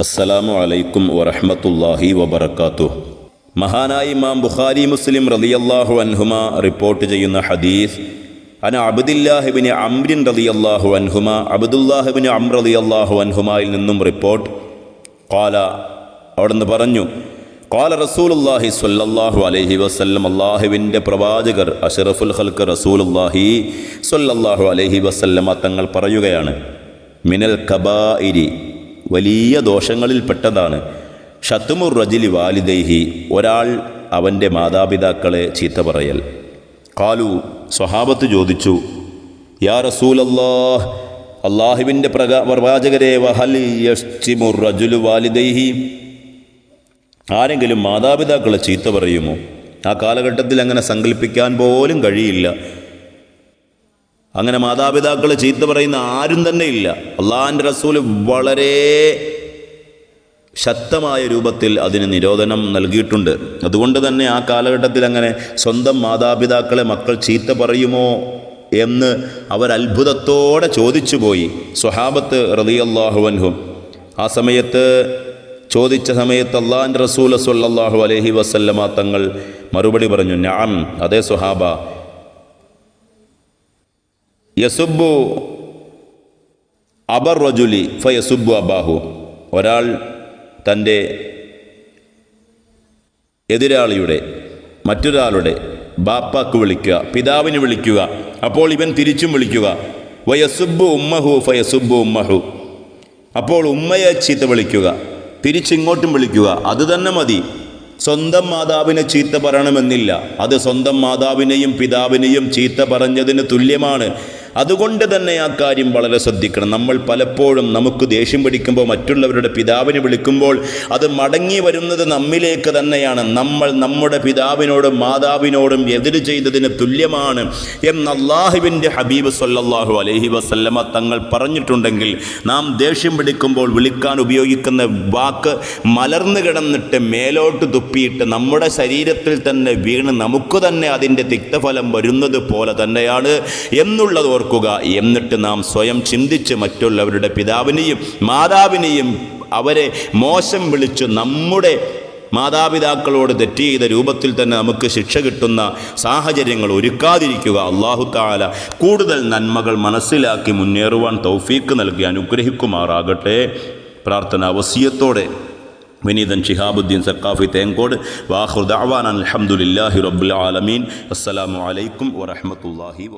അസ്സലാമു അലൈക്കും വറഹ്മത്തുള്ളാഹി വബറകാതുഹു. മഹാനായി ഇമാം ബുഖാരി മുസ്ലിം റളിയല്ലാഹു അൻഹുമ റിപ്പോർട്ട് ചെയ്യുന്ന ഹദീസ് അന അബ്ദില്ലാഹിബിന് അംരിൻ റളിയല്ലാഹു അൻഹുമ അബ്ദുല്ലാഹിബിന് അമ്രലി റളിയല്ലാഹു അൻഹുമായിൽ നിന്നും റിപ്പോർട്ട്. കാല അവിടുന്ന് പറഞ്ഞു കാല റസൂലുല്ലാഹി സ്വല്ലല്ലാഹു അലൈഹി വസല്ലം അള്ളാഹുവിന്റെ പ്രവാചകർ അഷറഫുൽ ഹൽക്ക് റസൂലുല്ലാഹി സ്വല്ലല്ലാഹു അലൈഹി വസല്ലമ തങ്ങൾ പറയുകയാണ് മിനൽ കബായിരി വലിയ ദോഷങ്ങളിൽ പെട്ടതാണ്. ഷത്തുമുർ റജിലി വാലിദൈഹി ഒരാൾ അവന്റെ മാതാപിതാക്കളെ ചീത്ത പറയൽ. കാലു സ്വഹാബത്ത് ചോദിച്ചു യാ റസൂലല്ലാഹ് അള്ളാഹുവിന്റെ പ്രകാ പ്രവാചകരെ റജുലു വാലിദൈഹി? ആരെങ്കിലും മാതാപിതാക്കളെ ചീത്ത പറയുമോ? ആ കാലഘട്ടത്തിൽ അങ്ങനെ സങ്കല്പിക്കാൻ പോലും കഴിയില്ല. അങ്ങനെ മാതാപിതാക്കൾ ചീത്ത പറയുന്ന ആരും തന്നെ ഇല്ല. അള്ളാഹാന്റെ റസൂൽ വളരെ ശക്തമായ രൂപത്തിൽ അതിന് നിരോധനം നൽകിയിട്ടുണ്ട്. അതുകൊണ്ട് തന്നെ ആ കാലഘട്ടത്തിൽ അങ്ങനെ സ്വന്തം മാതാപിതാക്കളെ മക്കൾ ചീത്ത പറയുമോ എന്ന് അവർ അത്ഭുതത്തോടെ ചോദിച്ചു പോയി സ്വഹാബത്ത് റതിയല്ലാഹുവൻഹും ആ സമയത്ത് ചോദിച്ച സമയത്ത് അള്ളാഹാൻ റസൂൽ സല്ലാഹു അലഹി വസല്ലമ തങ്ങൾ മറുപടി പറഞ്ഞു ഞാൻ അതേ സ്വഹാബ യസുബു അബർ റജുലി ഫ യസുബു അബാഹു. ഒരാൾ തന്റെ എതിരാളിയുടെ മറ്റൊരാളുടെ ബാപ്പാക്ക് വിളിക്കുക പിതാവിന് വിളിക്കുക അപ്പോൾ ഇവൻ തിരിച്ചും വിളിക്കുക വയസുബു ഉമ്മഹു ഫയസുബു ഉമ്മഹു. അപ്പോൾ ഉമ്മയെ ചീത്ത വിളിക്കുക തിരിച്ചിങ്ങോട്ടും വിളിക്കുക അത് തന്നെ മതി. സ്വന്തം മാതാവിനെ ചീത്ത പറയണമെന്നില്ല. അത് സ്വന്തം മാതാവിനെയും പിതാവിനെയും ചീത്ത പറഞ്ഞതിന് തുല്യമാണ്. അതുകൊണ്ട് തന്നെ ആ കാര്യം വളരെ ശ്രദ്ധിക്കണം. നമ്മൾ പലപ്പോഴും നമുക്ക് ദേഷ്യം പിടിക്കുമ്പോൾ മറ്റുള്ളവരുടെ പിതാവിനെ വിളിക്കുമ്പോൾ അത് മടങ്ങി വരുന്നത് നമ്മിലേക്ക് തന്നെയാണ്. നമ്മൾ നമ്മുടെ പിതാവിനോടും മാതാവിനോടും എതിര് ചെയ്തതിന് തുല്യമാണ് എന്ന് അള്ളാഹുവിന്റെ ഹബീബ് സല്ലാഹു അലഹി വസല്ലമ തങ്ങൾ പറഞ്ഞിട്ടുണ്ടെങ്കിൽ നാം ദേഷ്യം പിടിക്കുമ്പോൾ വിളിക്കാൻ ഉപയോഗിക്കുന്ന വാക്ക് മലർന്നു കിടന്നിട്ട് മേലോട്ട് തുപ്പിയിട്ട് നമ്മുടെ ശരീരത്തിൽ തന്നെ വീണ് നമുക്ക് തന്നെ അതിന്റെ തിക്തഫലം വരുന്നത് പോലെ തന്നെയാണ് എന്നുള്ളത് ഓർക്കുക. എന്നിട്ട് നാം സ്വയം ചിന്തിച്ച് മറ്റുള്ളവരുടെ പിതാവിനെയും മാതാവിനെയും അവരെ മോശം വിളിച്ച് നമ്മുടെ മാതാപിതാക്കളോട് തെറ്റ് ചെയ്ത രൂപത്തിൽ തന്നെ നമുക്ക് ശിക്ഷ കിട്ടുന്ന സാഹചര്യങ്ങൾ ഒരുക്കാതിരിക്കുക. അള്ളാഹു താല കൂടുതൽ നന്മകൾ മനസ്സിലാക്കി മുന്നേറുവാൻ തൗഫീക്ക് നൽകി അനുഗ്രഹിക്കുമാറാകട്ടെ. പ്രാർത്ഥന വസിയത്തോടെ. വിനീതൻ ഷിഹാബുദ്ദീൻ സക്കാഫി തേങ്കോട് വാഹുദാവാൻ അലഹമുല്ലാഹി റബുലാലമീൻ ആലമീൻ. അസ്സലാമു അലൈക്കും വറഹമത്തല്ലാഹി